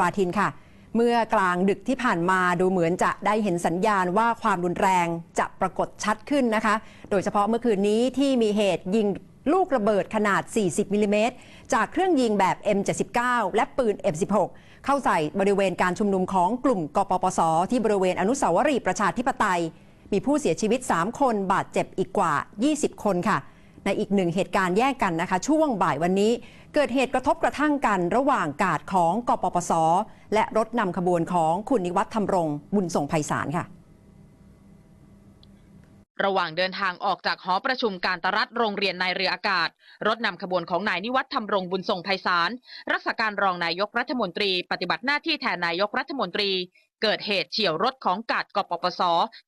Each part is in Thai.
วาทินค่ะ เมื่อกลางดึกที่ผ่านมาดูเหมือนจะได้เห็นสัญญาณว่าความรุนแรงจะปรากฏชัดขึ้นนะคะ โดยเฉพาะเมื่อคืนนี้ที่มีเหตุยิงลูกระเบิดขนาด 40 มิลลิเมตร จากเครื่องยิงแบบ M79 และปืน M16 เข้าใส่บริเวณการชุมนุมของกลุ่มกปปส ที่บริเวณอนุสาวรีย์ประชาธิปไตย มีผู้เสียชีวิต 3 คนบาดเจ็บอีกกว่า 20 คนค่ะ ในอีกหนึ่งเหตุการณ์แยกกันนะคะ ช่วงบ่ายวันนี้ เกิดเหตุกระทบกระทั่งกันระหว่างกาดของกปปส และรถนำขบวนของคุณนิวัฒน์ธรรมรงบุญส่งไพศาลค่ะระหว่างเดินทางออกจากหอประชุมการตรัฐโรงเรียนนายเรืออากาศ รถนำขบวนของนายนิวัฒน์ธรรมรงบุญทรงไพศาลรักษาการรองนายกรัฐมนตรี ปฏิบัติหน้าที่แทนนายกรัฐมนตรี เกิดเหตุเฉียวรถของกาดกปปส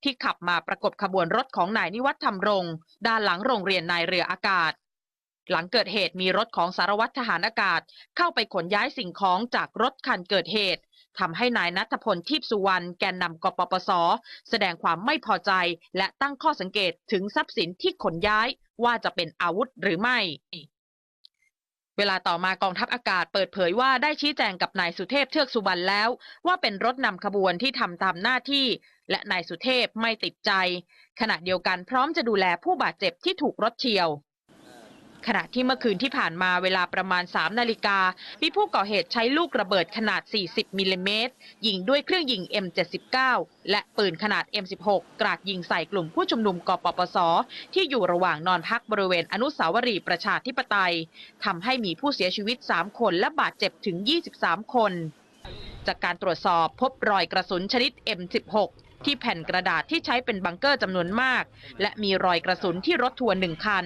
ที่ขับมาประกบขบวนรถของนายนิวัฒน์ธรรมรง ด้านหลังโรงเรียนนายเรืออากาศ หลังเกิดเหตุมีรถของสารวัตรทหารอากาศ เข้าไปขนย้ายสิ่งของจากรถคันเกิดเหตุทำให้นายนัทพลทิพสุวรรณแกนนำกปปส แสดงความไม่พอใจ และตั้งข้อสังเกตถึงทรัพย์สินที่ขนย้ายว่าจะเป็นอาวุธหรือไม่ เวลาต่อมากองทัพอากาศเปิดเผยว่าได้ชี้แจงกับนายสุเทพเทือกสุบรรณแล้ว ว่าเป็นรถนำขบวนที่ทำตามหน้าที่ และนายสุเทพไม่ติดใจ ขณะเดียวกันพร้อมจะดูแลผู้บาดเจ็บที่ถูกรถเฉียว ขณะที่เมื่อคืนที่ผ่านมาเวลาประมาณ 3 นาฬิกา มีผู้ก่อเหตุใช้ลูกระเบิดขนาด 40 มิลลิเมตร ยิงด้วยเครื่องยิง M79 และปืนขนาด M16 กราดยิงใส่กลุ่มผู้ชุมนุมกปปส ที่อยู่ระหว่างนอนพักบริเวณอนุสาวรีย์ประชาธิปไตยทำให้มีผู้เสียชีวิต 3 คนและบาดเจ็บถึง 23 คน จากการตรวจสอบพบรอยกระสุนชนิด M16 ที่แผ่นกระดาษที่ใช้เป็นบังเกอร์จำนวนมาก และมีรอยกระสุนที่รถทัวร์หนึ่งคัน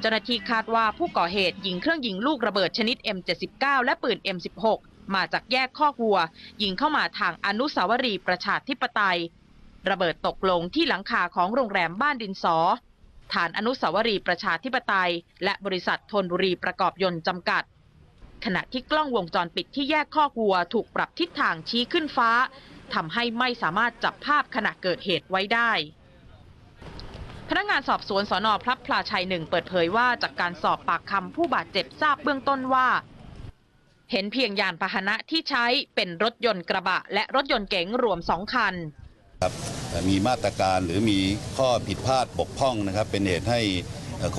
เจ้าหน้าที่คาดว่าผู้ก่อเหตุยิงเครื่องยิงลูกระเบิดชนิด M79 และปืน M16 มาจากแยกคอกวัว ยิงเข้ามาทางอนุสาวรีย์ประชาธิปไตย ระเบิดตกลงที่หลังคาของโรงแรมบ้านดินสอ ฐานอนุสาวรีย์ประชาธิปไตย และบริษัทธนบุรีประกอบยนต์จำกัด ขณะที่กล้องวงจรปิดที่แยกคอกวัวถูกปรับทิศทางชี้ขึ้นฟ้าทำให้ไม่สามารถจับภาพขณะเกิดเหตุไว้ได้ พนักงานสอบสวนสอนอพลับพลาชัยหนึ่งเปิดเผยว่าจากการสอบปากคำผู้บาดเจ็บทราบเบื้องต้นว่า เห็นเพียงยานพาหนะที่ใช้เป็นรถยนต์กระบะ และรถยนต์เก๋งรวมสองคันครับมีมาตรการหรือมีข้อผิดพลาดบกพร่องนะครับ เป็นเหตุให้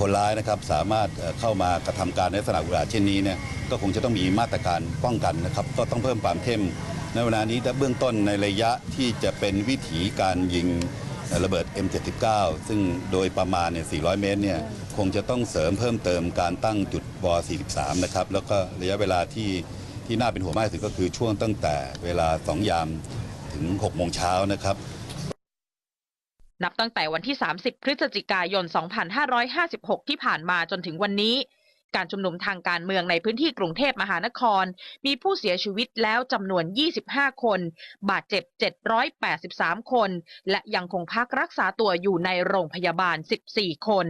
คนร้ายนะครับสามารถเข้ามากระทำการในลักษณะอุกอาจเช่นนี้เนี่ยก็คงจะต้องมีมาตรการป้องกันนะครับ ก็ต้องเพิ่มความเข้มในเวลานี้แต่เบื้องต้นในระยะที่จะเป็นวิถีการยิงเอ่อระเบิด M79 ซึ่งโดยประมาณเนี่ย 400 เมตร เนี่ย คงจะต้องเสริมเพิ่มเติมการตั้งจุดว43 นะครับ แล้วก็ระยะเวลาที่ที่น่าเป็นห่วงมากที่สุดก็คือช่วงตั้งแต่เวลา 2 ยามถึง 6 โมงเช้านะครับ นับตั้งแต่วันที่ 30 พฤศจิกายน 2556 ที่ผ่านมาจนถึงวันนี้ การชุมนุมทางการเมืองในพื้นที่กรุงเทพมหานคร มีผู้เสียชีวิตแล้วจำนวน 25 คน บาดเจ็บ 783 คน และยังคงพักรักษาตัวอยู่ในโรงพยาบาล 14 คน